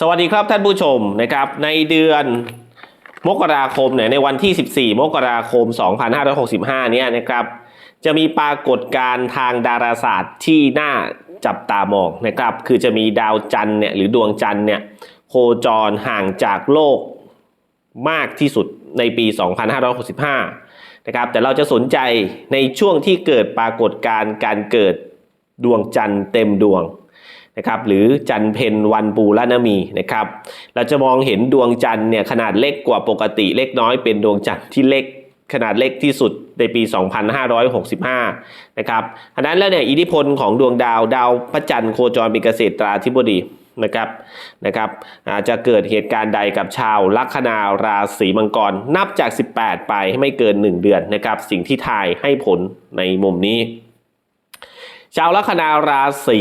สวัสดีครับท่านผู้ชมนะครับในเดือนมกราคมเนี่ยในวันที่ 14 มกราคม 2565 เนี่ยนะครับจะมีปรากฏการณ์ทางดาราศาสตร์ที่น่าจับตามองนะครับคือจะมีดาวจันทร์เนี่ยหรือดวงจันทร์เนี่ยโคจรห่างจากโลกมากที่สุดในปี 2565 นะครับแต่เราจะสนใจในช่วงที่เกิดปรากฏการณ์การเกิดดวงจันทร์เต็มดวง นะครับหรือจันเพนวันปูละนามีนะครับเราจะมองเห็นดวงจันทร์เนี่ยขนาดเล็กกว่าปกติเล็กน้อยเป็นดวงจันทร์ที่เล็กขนาดเล็กที่สุดในปี 2565 นะครับอันนั้นแล้วเนี่ยอิทธิพลของดวงดาวดาวพระจันทร์โคจรเป็นเกษตราธิบดีนะครับนะครับอาจจะเกิดเหตุการณ์ใดกับชาวลัคนาราศีมังกร นับจาก 18 ไปให้ไม่เกิน 1 เดือนนะครับสิ่งที่ทายให้ผลในมุมนี้ ชาวลัคนาราศี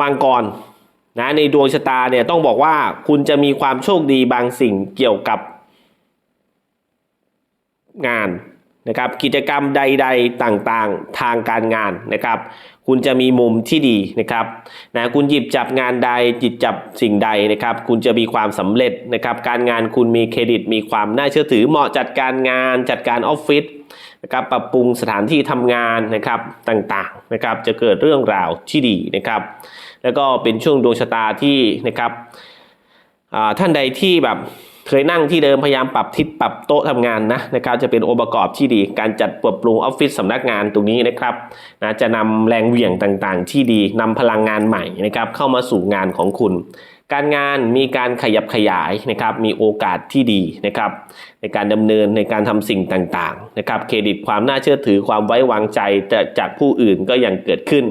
มังกรนะในดวงชะตาเนี่ยต้องบอกว่าคุณจะมีความโชคดีบางสิ่งเกี่ยวกับงานนะครับกิจกรรมใด ๆ ต่างๆ ทางการงานนะครับ คุณจะมีมุมที่ดีนะครับนะคุณหยิบจับงานใดหยิบจับสิ่งใดนะครับ คุณจะมีความสำเร็จนะครับ การงานคุณมีเครดิตมีความน่าเชื่อถือเหมาะจัดการงานจัดการออฟฟิศ นะครับปรับปรุงสถานที่ทำงานนะครับต่างๆนะครับจะเกิดเรื่องราวที่ดีนะครับ แล้วก็เป็นช่วงดวงชะตาที่นะครับท่านใดที่แบบเคยนั่งที่เดิมพยายามปรับทิศปรับโต๊ะทำงานนะนะครับจะเป็นองค์ประกอบที่ดี การจัดปรับปรุงออฟฟิศสำนักงานตรงนี้นะครับนะจะนำแรงเหวี่ยงต่างๆ ที่ดีนำพลังงานใหม่นะครับเข้ามาสู่งานของคุณ การงานมีการขยับขยายนะครับมีโอกาสที่ดีนะครับในการดำเนินในการทำสิ่งต่างๆนะครับเครดิตความน่าเชื่อถือความไว้วางใจจะจากผู้อื่นก็ยังเกิดขึ้น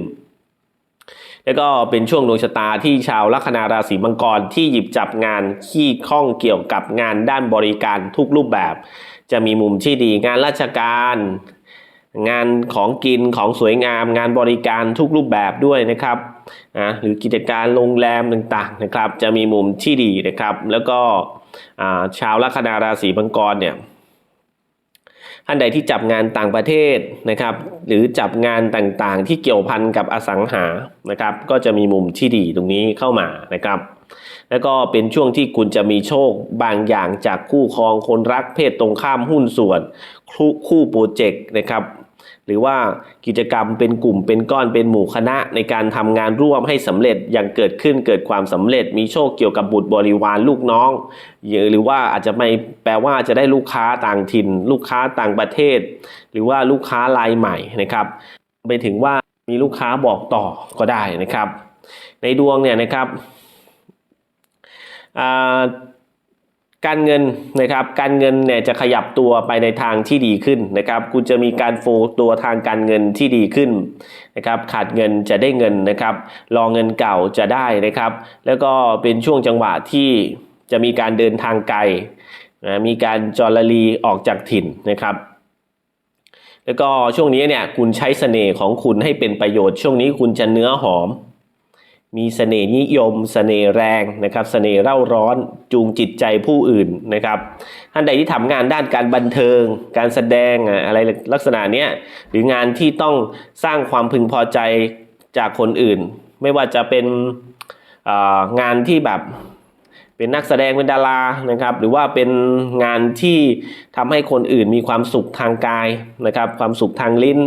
แล้วก็เป็นช่วงดวงชะตาที่ชาวลัคนาราศีมังกรที่หยิบจับงานขี้ข้องเกี่ยวกับงานด้านบริการทุกรูปแบบ จะมีมุมที่ดีงานราชการงานของกินของสวยงาม งานบริการทุกรูปแบบด้วยนะครับ นะหรือกิจการโรงแรมต่างๆนะครับ จะมีมุมที่ดีนะครับ แล้วก็ชาวลัคนาราศีมังกรเนี่ยท่านใดที่จับงานต่างประเทศนะครับ หรือจับงานต่างๆ ที่เกี่ยวพันกับอสังหานะครับ ก็จะมีมุมที่ดีตรงนี้เข้ามานะครับ แล้วก็เป็นช่วงที่คุณจะมีโชคบางอย่างจากคู่ครองคนรักเพศตรงข้ามหุ้นส่วนคู่โปรเจกต์นะครับ หรือว่ากิจกรรมเป็นกลุ่มเป็นก้อนเป็นหมู่คณะในการทำงานร่วมให้สำเร็จอย่างเกิดขึ้นเกิดความสำเร็จ มีโชคเกี่ยวกับบุตรบริวารลูกน้อง หรือว่าอาจจะไม่แปลว่าจะได้ลูกค้าต่างถิ่น ลูกค้าต่างประเทศ หรือว่าลูกค้ารายใหม่นะครับไปถึงว่ามีลูกค้าบอกต่อก็ได้นะครับ ในดวงเนี่ยนะครับอ่า การเงินนะครับการเงินเนี่ยจะขยับตัวไปในทางที่ดีขึ้นนะครับคุณจะมีการโฟตัวทางการเงินที่ดีขึ้นนะครับขาดเงินจะได้เงินนะครับรอเงินเก่าจะได้นะครับ แล้วก็เป็นช่วงจังหวะที่จะมีการเดินทางไกลนะมีการจรลีออกจากถิ่นนะครับแล้วก็ช่วงนี้เนี่ยคุณใช้เสน่ห์ของคุณให้เป็นประโยชน์ ช่วงนี้คุณจะเนื้อหอม มีเสน่ห์นิยม เสน่ห์แรงนะครับเสน่ห์เร่าร้อนจูงจิตใจผู้อื่นนะครับท่านใดที่ทำงานด้านการบันเทิง การแสดงอะไรลักษณะเนี้ยหรืองานที่ต้องสร้างความพึงพอใจจากคนอื่น ไม่ว่าจะเป็นงานที่แบบเป็นนักแสดงเป็นดารานะครับหรือว่าเป็นงานที่ทำให้คนอื่นมีความสุขทางกายนะครับความสุขทางลิ้น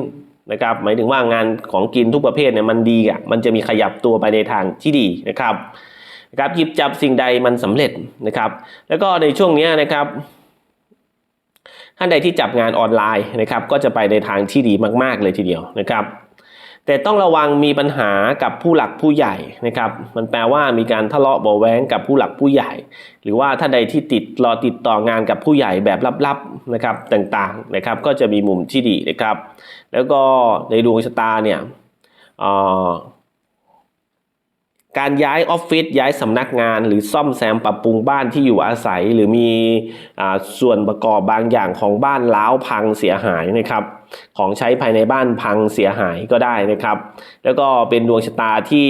นะครับ หมายถึงว่างานของกินทุกประเภทเนี่ยมันดีอะมันจะมีขยับตัวไปในทางที่ดีนะครับนะครับหยิบจับสิ่งใดมันสำเร็จนะครับ แล้วก็ในช่วงนี้นะครับท่านใดที่จับงานออนไลน์นะครับ ก็จะไปในทางที่ดีมาก ๆ เลยทีเดียวนะครับ แต่ต้องระวังมีปัญหากับผู้หลักผู้ใหญ่นะครับ มันแปลว่ามีการทะเลาะเบาแว้งกับผู้หลักผู้ใหญ่ หรือว่าท่านใดที่ติดรอติดต่องานกับผู้ใหญ่แบบลับๆนะครับต่างๆนะครับ ก็จะมีมุมที่ดีนะครับ แล้วก็ในดวงชะตาเนี่ยอ่อ การย้ายออฟฟิศย้ายสำนักงาน หรือซ่อมแซมปรับปรุงบ้านที่อยู่อาศัย หรือมีอ่าส่วนประกอบบางอย่างของบ้านล้าวพังเสียหายนะครับ ของใช้ภายในบ้านพังเสียหายก็ได้นะครับ แล้วก็เป็นดวงชะตาที่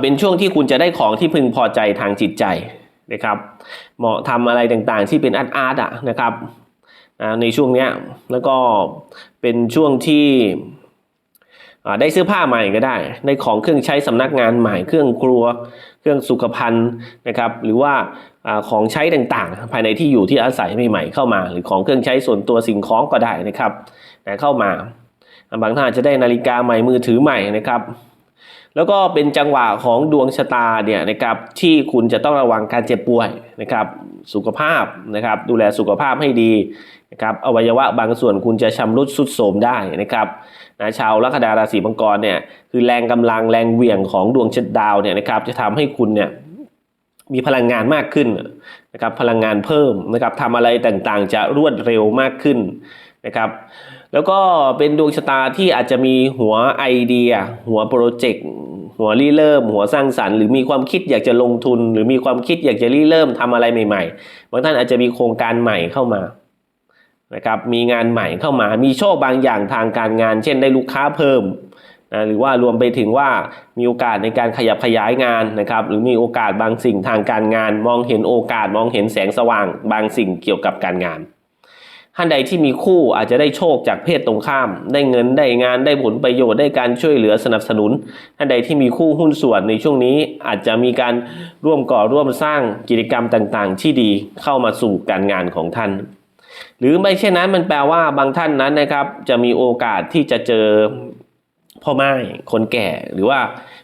เป็นช่วงที่คุณจะได้ของที่พึงพอใจทางจิตใจนะครับเหมาะทำอะไรต่างๆ ที่เป็นอาร์ตอาร์ตอะนะครับในช่วงเนี้ยแล้วก็เป็นช่วงที่ ได้เสื้อผ้าใหม่ก็ได้ ได้ของเครื่องใช้สำนักงานใหม่ เครื่องครัว เครื่องสุขภัณฑ์นะครับ หรือว่าอาของใช้ต่างๆ ภายในที่อยู่ที่อาศัยใหม่ๆเข้ามา หรือของเครื่องใช้ส่วนตัวสิ่งของก็ได้นะครับนะเข้ามา บางท่านจจะได้นาฬิกาใหม่มือถือใหม่นะครับ แล้วก็เป็นจังหวะของดวงชะตาเนี่ยนะครับที่คุณจะต้องระวังการเจ็บป่วยนะครับ สุขภาพนะครับ ดูแลสุขภาพให้ดีนะครับ อวัยวะบางส่วนคุณจะชำรุดสุดโทรมได้นะครับ นะชาวลัคนาราศีมังกรเนี่ยคือแรงกำลังแรงเหวี่ยงของดวงชดาวเนี่ยนะครับจะทำให้คุณเนี่ยมีพลังงานมากขึ้นนะครับพลังงานเพิ่มนะครับทำอะไรต่างๆ จะรวดเร็วมากขึ้นนะครับแล้วก็เป็นดวงชะตาที่อาจจะมีหัวไอเดีย หัวโปรเจกต์หัวริเริ่ม หัวสร้างสรรค์ หรือมีความคิดอยากจะลงทุน หรือมีความคิดอยากจะริเริ่มทำอะไรใหม่ ๆ บางท่านอาจจะมีโครงการใหม่เข้ามา นะครับมีงานใหม่เข้ามามีโชคบางอย่างทางการงาน เช่นได้ลูกค้าเพิ่มนะหรือว่ารวมไปถึงว่ามีโอกาสในการขยับขยายงานนะครับหรือมีโอกาสบางสิ่งทางการงาน มองเห็นโอกาสมองเห็นแสงสว่าง บางสิ่งเกี่ยวกับการงานท่านใดที่มีคู่อาจจะได้โชคจากเพศตรงข้าม ได้เงินได้งานได้ผลประโยชน์ได้การช่วยเหลือสนับสนุน ท่านใดที่มีคู่หุ้นส่วนในช่วงนี้อาจจะมีการร่วมก่อร่วมสร้างกิจกรรมต่างๆ ที่ดีเข้ามาสู่การงานของท่าน หรือไม่เช่นนั้นมันแปลว่าบางท่านนั้นนะครับ จะมีโอกาสที่จะเจอพ่อไม้คนแก่หรือว่า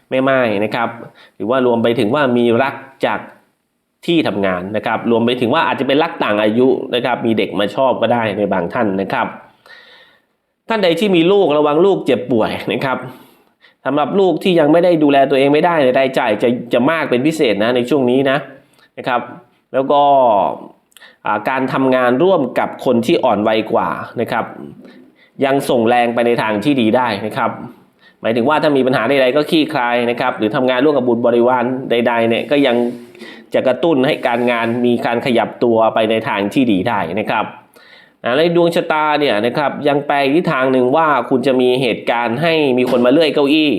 แม่ไม้นะครับ หรือว่ารวมไปถึงว่ามีรักจากที่ทำงานนะครับ รวมไปถึงว่าอาจจะเป็นรักต่างอายุนะครับ มีเด็กมาชอบก็ได้ในบางท่านนะครับ ท่านใดที่มีลูกระวังลูกเจ็บป่วยนะครับสำหรับลูกที่ยังไม่ได้ดูแลตัวเองไม่ได้ในรายจ่ายจะจะมากเป็นพิเศษนะในช่วงนี้นะนะครับ แล้วก็ การทำงานร่วมกับคนที่อ่อนวัยกว่านะครับ ยังส่งแรงไปในทางที่ดีได้นะครับ หมายถึงว่าถ้ามีปัญหาใดๆก็ขี้คลายนะครับ หรือทำงานร่วมกับบุตรบริวารใดๆเนี่ยก็ยังจะกระตุ้นให้การงานมีการขยับตัวไปในทางที่ดีได้นะครับในดวงชะตาเนี่ยนะครับยังแปลทิศทางหนึ่งว่าคุณจะมีเหตุการณ์ให้มีคนมาเลื่อยเก้าอี้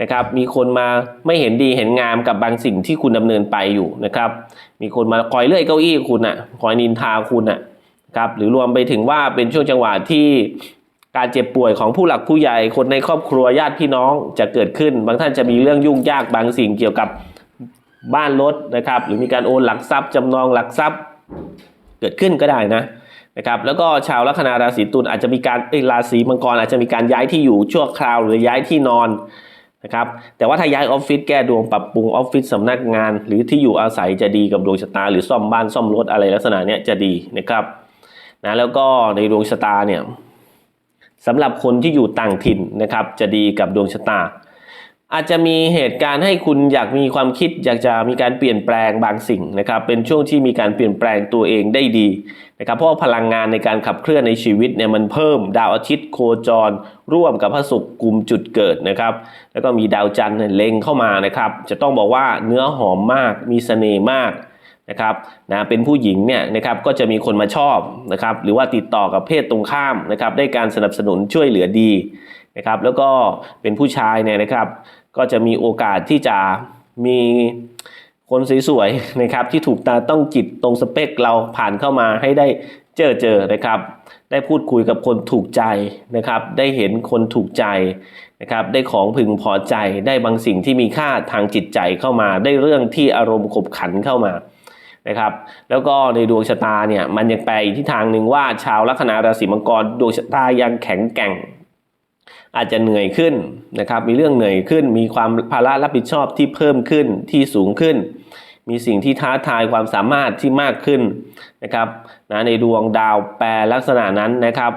นะครับ มีคนมาไม่เห็นดีเห็นงามกับบางสิ่งที่คุณดำเนินไปอยู่นะครับ มีคนมาคอยเลื่อยเก้าอี้คุณอะคอยนินทาคุณอะครับหรือรวมไปถึงว่าเป็นช่วงจังหวะที่การเจ็บป่วยของผู้หลักผู้ใหญ่คนในครอบครัวญาติพี่น้องจะเกิดขึ้น บางท่านจะมีเรื่องยุ่งยากบางสิ่งเกี่ยวกับบ้านรถนะครับ หรือมีการโอนหลักทรัพย์จำนองหลักทรัพย์เกิดขึ้นก็ได้นะนะครับ แล้วก็ชาวลัคนาราศีตุลอาจจะมีการเอ้ราศีมังกรอาจจะมีการย้ายที่อยู่ชั่วคราวหรือย้ายที่นอน นะครับแต่ว่าถ้าย้ายออฟฟิศแก้ดวงปรับปรุงออฟฟิศสำนักงาน หรือที่อยู่อาศัยจะดีกับดวงชะตา หรือซ่อมบ้านซ่อมรถอะไรลักษณะเนี้ยจะดีนะครับนะแล้วก็ในดวงชะตาเนี่ยสำหรับคนที่อยู่ต่างถิ่นนะครับจะดีกับดวงชะตา อาจจะมีเหตุการณ์ให้คุณอยากมีความคิด อยากจะมีการเปลี่ยนแปลงบางสิ่งนะครับ เป็นช่วงที่มีการเปลี่ยนแปลงตัวเองได้ดีนะครับ เพราะพลังงานในการขับเคลื่อนในชีวิตเนี่ยมันเพิ่มดาวอาทิตย์โคจร ร่วมกับพระศุกร์กลุ่มจุดเกิดนะครับ แล้วก็มีดาวจันทร์เนี่ยเล็งเข้ามานะครับ จะต้องบอกว่าเนื้อหอมมาก มีเสน่ห์มากนะครับนะเป็นผู้หญิงเนี่ยนะครับก็จะมีคนมาชอบนะครับหรือว่าติดต่อกับเพศตรงข้ามนะครับได้การสนับสนุนช่วยเหลือดี นะครับ แล้วก็เป็นผู้ชายเนี่ยนะครับ ก็จะมีโอกาสที่จะมีคนสวยๆนะครับ ที่ถูกตาต้องจิตตรงสเปคเราผ่านเข้ามาให้ได้เจอเจอนะครับ ได้พูดคุยกับคนถูกใจนะครับ ได้เห็นคนถูกใจนะครับ ได้ของพึงพอใจ ได้บางสิ่งที่มีค่าทางจิตใจเข้ามา ได้เรื่องที่อารมณ์ขบขันเข้ามานะครับ แล้วก็ในดวงชะตาเนี่ยมันยังแปลอีกที่ทางหนึ่งว่าชาวลัคนาราศีมังกรดวงชะตายังแข็งแกร่ง อาจจะเหนื่อยขึ้นนะครับมีเรื่องเหนื่อยขึ้น มีความภาระรับผิดชอบที่เพิ่มขึ้นที่สูงขึ้น มีสิ่งที่ท้าทายความสามารถที่มากขึ้นนะครับนะในดวงดาวแปรลักษณะนั้นนะครับ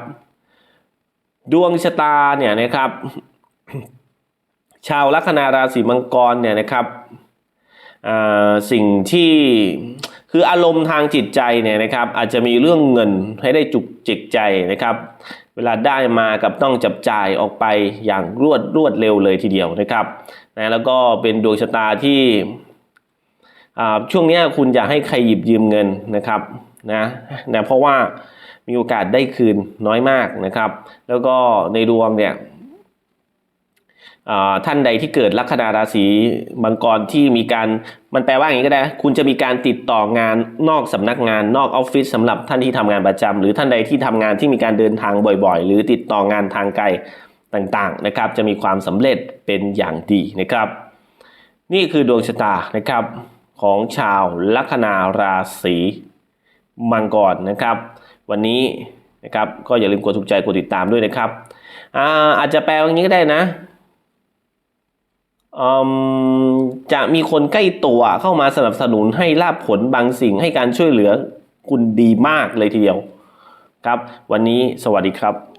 ดวงชะตาเนี่ยนะครับ ชาวลัคนาราศีมังกรเนี่ยนะครับอ่าสิ่งที่คืออารมณ์ทางจิตใจเนี่ยนะครับ อาจจะมีเรื่องเงินให้ได้จุกจิกใจนะครับ เวลาได้มากับต้องจับจ่ายออกไปอย่างรวดรวดเร็วเลยทีเดียวนะครับนะแล้วก็เป็นดวงชะตาที่อ่าช่วงนี้คุณอยากให้ใครหยิบยืมเงินนะครับนะนะเพราะว่ามีโอกาสได้คืนน้อยมากนะครับ แล้วก็ในดวงเนี่ย ท่านใดที่เกิดลัคนาราศีมังกรที่มีการมันแปลว่าอย่างนี้ก็ได้ คุณจะมีการติดต่องานนอกสำนักงานนอกออฟฟิศสำหรับท่านที่ทำงานประจำหรือท่านใดที่ทำงานที่มีการเดินทางบ่อยๆ หรือติดต่องานทางไกลต่างๆนะครับ จะมีความสำเร็จเป็นอย่างดีนะครับ นี่คือดวงชะตานะครับของชาวลัคนาราศีมังกรนะครับ วันนี้นะครับก็อย่าลืมกดถูกใจกดติดตามด้วยนะครับอาอาจจะแปลอย่างนี้ก็ได้นะ จะมีคนใกล้ตัวเข้ามาสนับสนุนให้ลาบผลบางสิ่งให้การช่วยเหลือคุณดีมากเลยทีเดียว ครับ วันนี้สวัสดีครับ